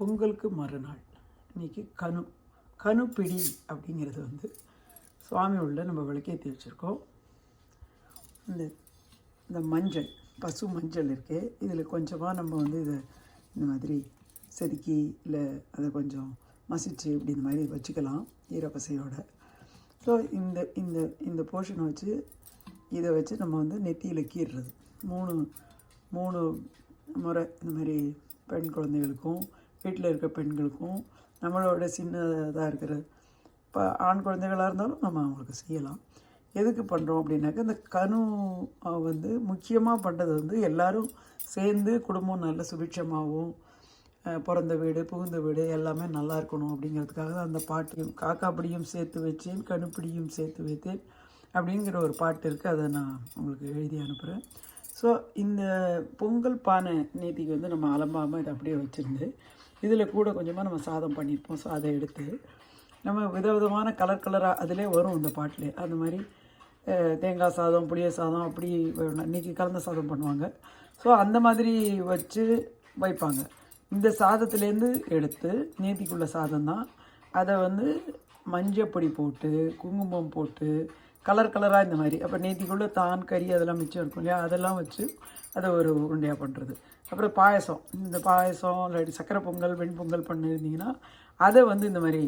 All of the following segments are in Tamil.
பொங்கலுக்கு மறுநாள். இன்றைக்கி கனு கனுப்பிடி அப்படிங்கிறது வந்து சுவாமி உள்ள நம்ம விளக்கேற்றி வச்சுருக்கோம். இந்த இந்த மஞ்சள் பசு மஞ்சள் இருக்குது இதில் கொஞ்சமாக நம்ம வந்து இதை இந்த மாதிரி செதுக்கி இல்லை அதை கொஞ்சம் மசிச்சு இப்படி இந்த மாதிரி வச்சுக்கலாம் ஈரப்பசையோட. ஸோ இந்த இந்த இந்த போர்ஷனை வச்சு இதை வச்சு நம்ம வந்து நெத்தியில் கீறுறது மூணு மூணு முறை இந்த மாதிரி பெண் குழந்தைகளுக்கும் வீட்டில் இருக்க பெண்களுக்கும் நம்மளோட சின்னதாக இருக்கிற இப்போ ஆண் குழந்தைகளாக இருந்தாலும் நம்ம அவங்களுக்கு செய்யலாம். எதுக்கு பண்ணுறோம் அப்படின்னாக்கா இந்த கனு வந்து முக்கியமாக பண்ணுறது வந்து எல்லோரும் சேர்ந்து குடும்பம் நல்ல சுபிட்சமாகவும் பிறந்த வீடு புகுந்த வீடு எல்லாமே நல்லா இருக்கணும் அப்படிங்கிறதுக்காக தான் அந்த பாட்டையும் காக்காப்பிடியும் சேர்த்து வச்சேன் கணுப்பிடியும் சேர்த்து வைத்தேன் அப்படிங்கிற ஒரு பாட்டு இருக்குது அதை நான் உங்களுக்கு எழுதி அனுப்புகிறேன் ஸோ இந்த பொங்கல் பானை நேத்திக்கு வந்து நம்ம அலம்பாமல் இதை அப்படியே வச்சுருந்து இதில் கூட கொஞ்சமாக நம்ம சாதம் பண்ணியிருப்போம் சாதம் எடுத்து. நம்ம விதவிதமான கலர் கலராக அதிலே வரும் இந்த பாட்டிலே. அந்த மாதிரி தேங்காய் சாதம் புளிய சாதம் அப்படி இன்றைக்கி இன்னைக்கு கலந்த சாதம் பண்ணுவாங்க. ஸோ அந்த மாதிரி வச்சு வைப்பாங்க. இந்த சாதத்துலேருந்து எடுத்து நேத்திக்குள்ள சாதம் தான் அதை வந்து மஞ்சப்பொடி போட்டு குங்குமம் போட்டு கலர் கலராக இந்த மாதிரி. அப்போ நேத்திக்குள்ளே தான் கறி அதெல்லாம் மிச்சம் இருக்கும் இல்லையா? அதெல்லாம் வச்சு அதை ஒரு உருண்டையாக பண்ணுறது அப்புறம் பாயசம். இந்த பாயசம் இல்லாட்டி சக்கரை பொங்கல் வெண்பொங்கல் பண்ணியிருந்தீங்கன்னா அதை வந்து இந்த மாதிரி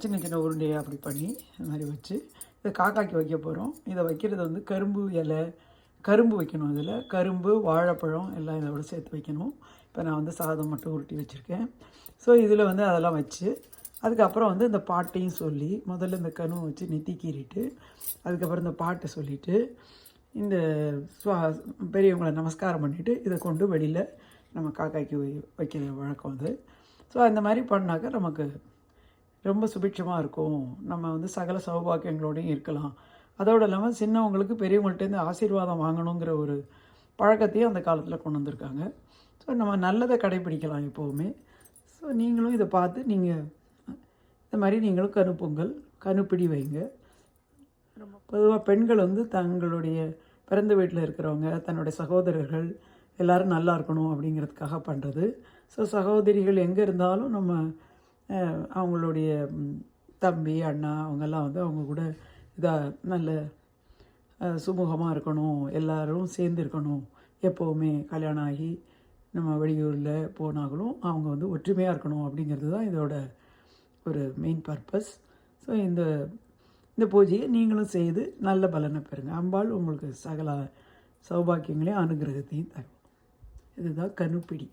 சின்ன சின்ன உருண்டையாக அப்படி பண்ணி இந்த மாதிரி வச்சு இது காக்காக்கி வைக்க போகிறோம் இதை வைக்கிறது வந்து கரும்பு இலை கரும்பு வைக்கணும் இதில். கரும்பு வாழைப்பழம் எல்லாம் இதோட சேர்த்து வைக்கணும். இப்போ நான் வந்து சாதம் மட்டும் உருட்டி வச்சுருக்கேன். ஸோ இதில் வந்து அதெல்லாம் வச்சு அதுக்கப்புறம் வந்து இந்த பாட்டையும் சொல்லி முதல்ல இந்த கனு வச்சு நெத்தி கீறிட்டு அதுக்கப்புறம் இந்த பாட்டை சொல்லிவிட்டு இந்த சுவா பெரியவங்களை நமஸ்காரம் பண்ணிவிட்டு இதை கொண்டு வெளியில் நம்ம காக்காய்க்கு வைக்கிற வழக்கம் அது. ஸோ அந்த மாதிரி பண்ணாக்கா நமக்கு ரொம்ப சுபிட்சமாக இருக்கும். நம்ம வந்து சகல சௌபாக்கியங்களோடையும் இருக்கலாம். அதோடு இல்லாமல் சின்னவங்களுக்கு பெரியவங்கள்ட்டேருந்து ஆசீர்வாதம் வாங்கணுங்கிற ஒரு பழக்கத்தையும் அந்த காலத்தில் கொண்டு வந்திருக்காங்க. ஸோ நம்ம நல்லதை கடைபிடிக்கலாம் எப்போவுமே. ஸோ நீங்களும் இதை பார்த்து நீங்கள் இந்த மாதிரி நீங்களும் கணுப்பொங்கல் கணுப்பிடி வைங்க. பொதுவாக பெண்கள் வந்து தங்களுடைய பிறந்த வீட்டில் இருக்கிறவங்க தன்னுடைய சகோதரர்கள் எல்லாரும் நல்லா இருக்கணும் அப்படிங்கிறதுக்காக பண்ணுறது ஸோ சகோதரிகள் எங்கே இருந்தாலும் நம்ம அவங்களுடைய தம்பி அண்ணா அவங்கெல்லாம் வந்து அவங்க கூட இதாக நல்ல சுமூகமாக இருக்கணும். எல்லாரும் சேர்ந்து இருக்கணும். எப்போவுமே கல்யாணம் ஆகி நம்ம வெளியூரில் போனாலும் அவங்க வந்து ஒற்றுமையாக இருக்கணும் அப்படிங்கிறது தான் இதோட ஒரு மெயின் பர்பஸ் ஸோ இந்த இந்த பூஜையை நீங்களும் செய்து நல்ல பலனை பெறுங்க. அம்பாள் உங்களுக்கு சகல சௌபாக்கியங்களையும் அனுகிரகத்தையும் தரும். இதுதான் கனுப்பிடி